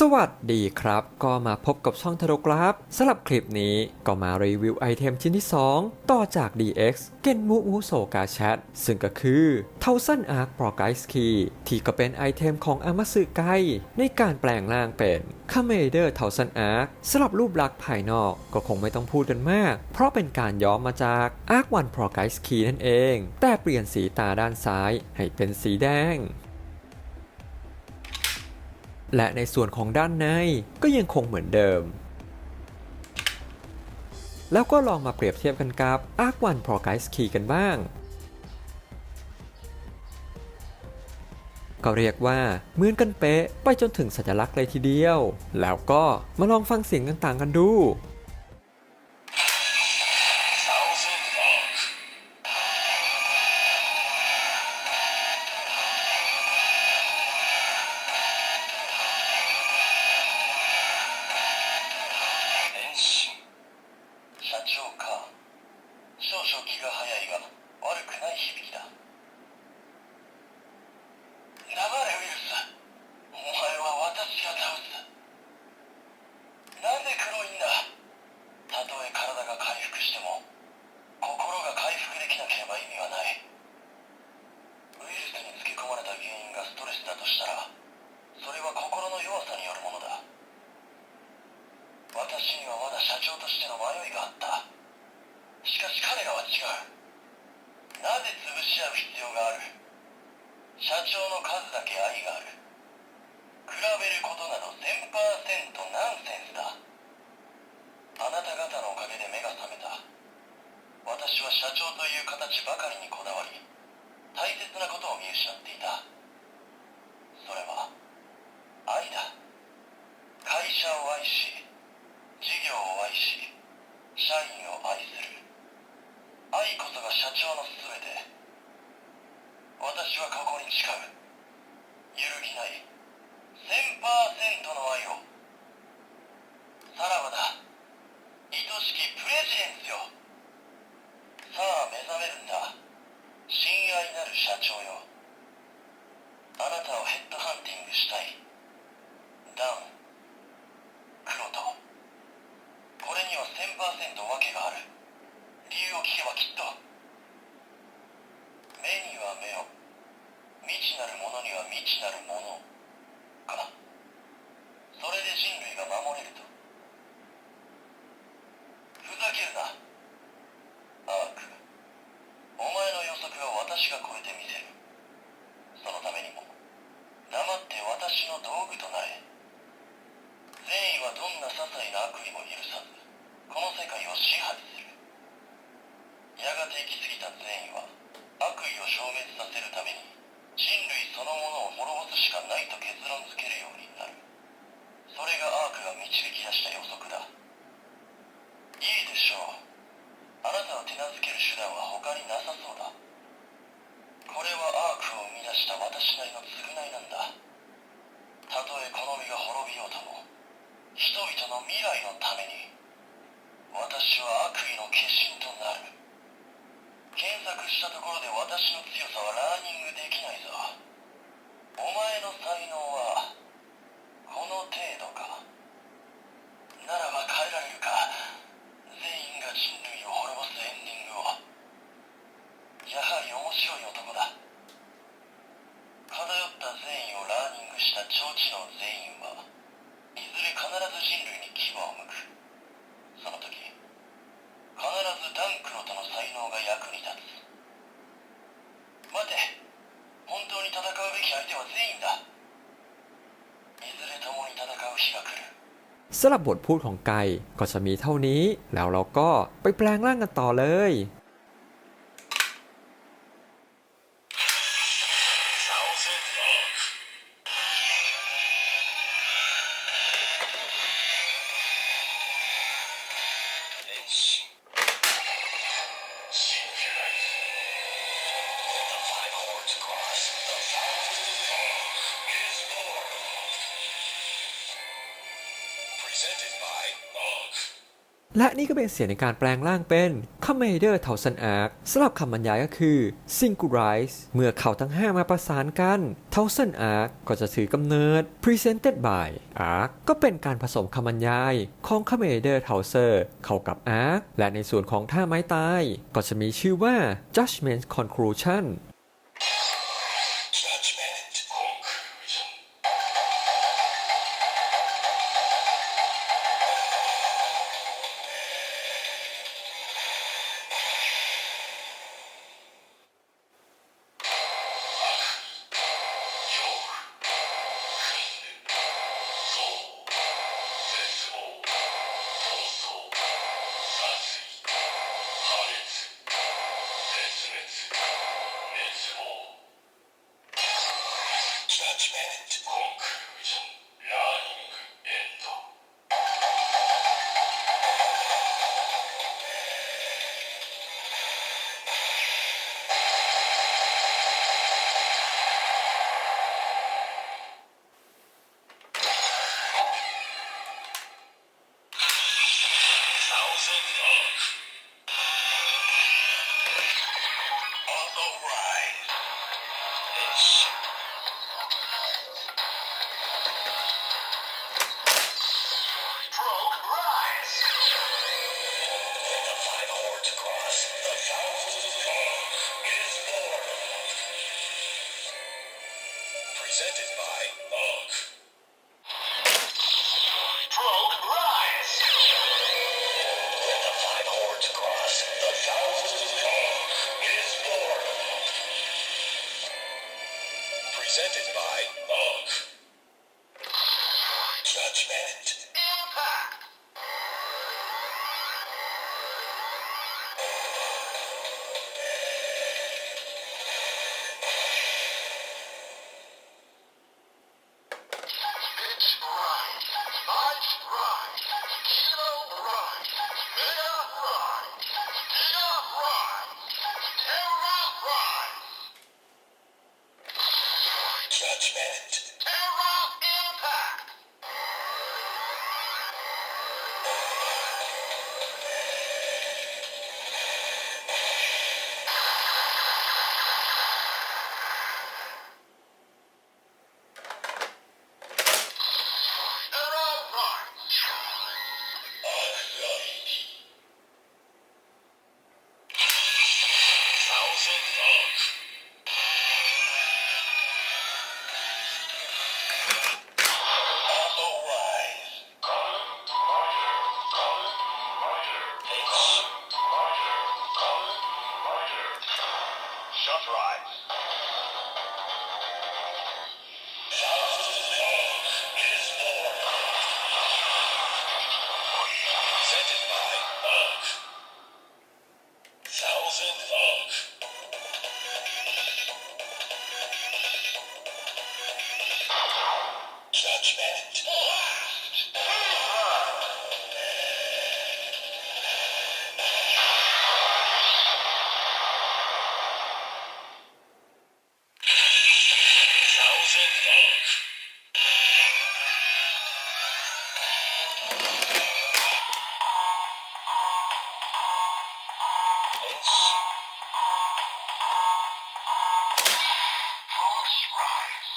สวัสดีครับ ก็มาพบกับช่องทโรกราฟสำหรับคลิปนี้ก็มารีวิวไอเทมชิ้นที่ 2 ต่อจาก DX เกนมูมูโซกาแชทซึ่งก็คือเทาสันอาร์ c Pro ไกส์คี e ที่ก็เป็นไอเทมของอามาสึไกในการแปลงร่างเป็น c o m m a d e r t h o u s น n า a r คสำหรับรูปลักษณ์ภายนอกก็คงไม่ต้องพูดกันมาก เพราะเป็นการย้อมมาจาก a r ร One p r โ g ร i กส k คีนั่นเอง แต่เปลี่ยนสีตาด้านซ้าย ให้เป็นสีแดงและในส่วนของด้านในก็ยังคงเหมือนเดิม แล้วก็ลองมาเปรียบเทียบกันกับ a r c One Pro Guide Key กันบ้าง ก็เรียกว่าเหมือนกันเป๊ะไปจนถึงสัญลักษณ์เลยทีเดียว แล้วก็มาลองฟังเสียงต่างๆกันดูだとしたらそれは心の弱さによるものだ私にはまだ社長としての迷いがあったしかし彼らは違うなぜ潰し合う必要がある社長の数だけ愛がある比べることなど1000%ナンセンスだあなた方のおかげで目が覚めた私は社長という形ばかりにこだわり大切なことを見失っていたこそが社長の全て私はここに誓う揺るぎない1000%の愛をさらばだ愛しきプレジデンスよさあ目覚めるんだ親愛なる社長よあなたをヘッドハンティングしたいダウン黒とこれには1000%訳がある理由を聞けばきっと目には目を未知なるものには未知なるものかなそれで人類が守れるとふざけるなアークお前の予測は私がびが滅びようとも人々の未来のために私は悪意の化身となる検索したところで私の強さはラーニングできないぞお前の才能はこの程度かならば変えられるか全員が人類戦うべき相手はだいずれ共に戦う日が来るสำหรับบทพูดของไก่ก็จะมีเท่านี้แล้วเราก็ไปแปลงร่างกันต่อเลยและนี่ก็เป็นเสียงในการแปลงร่างเป็น c o m m a n d e r t o u s a n d Arc สำหรับคำบรรยายก็คือ s ิ n คูไรส i z e เมื่อเขาทั้ง5มาประสานกัน t o u s a n d Arc ก็จะถือกำเนิด Presented by Arc ก็เป็นการผสมคำบรรยายของ c o m m a n d e r t o u s e r เข้ากับ Arc และในส่วนของท่าไม้ตาย ก็จะมีชื่อว่า Judgment Conclusion presented by rise.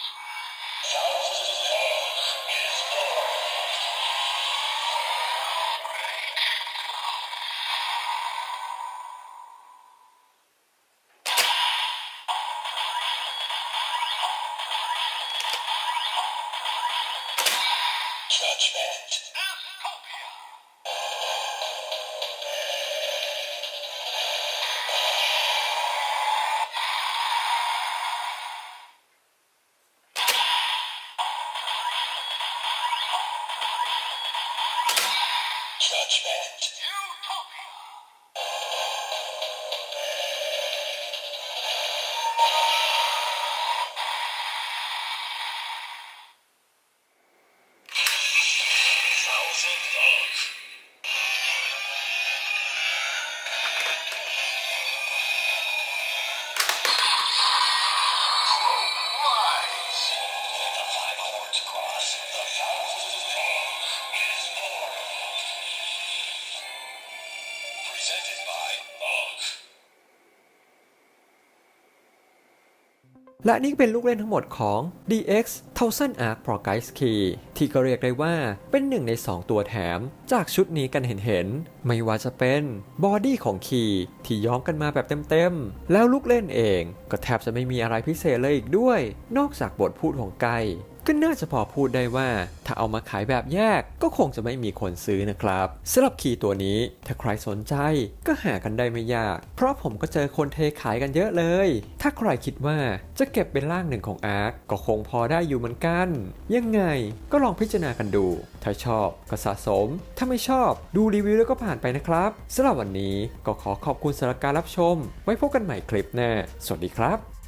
Oh. และนี่เป็นลูกเล่นทั้งหมดของ DX 1000 Arc Pro Guide Key ที่ก็เรียกได้ว่าเป็นหนึ่งใน2ตัวแถม จากชุดนี้กันเห็นๆ ไม่ว่าจะเป็นบอดี้ของคีย์ที่ย้อมกันมาแบบเต็มๆ แล้วลูกเล่นเอง ก็แทบจะไม่มีอะไรพิเศษเลยอีกด้วย นอกจากบทพูดของไก่ก็น่าจะพอพูดได้ว่า ถ้าเอามาขายแบบแยก ก็คงจะไม่มีคนซื้อนะครับ สำหรับคีย์ตัวนี้ถ้าใครสนใจก็หากันได้ไม่ยาก เพราะผมก็เจอคนเทขายกันเยอะเลย ถ้าใครคิดว่าจะเก็บเป็นร่างหนึ่งของอาร์คก็คงพอได้อยู่เหมือนกัน ยังไงก็ลองพิจารณากันดู ถ้าชอบก็สะสม ถ้าไม่ชอบดูรีวิวแล้วก็ผ่านไปนะครับสำหรับวันนี้ก็ขอขอบคุณสำหรับการรับชม ไว้พบกันใหม่คลิปหน้าสวัสดีครับ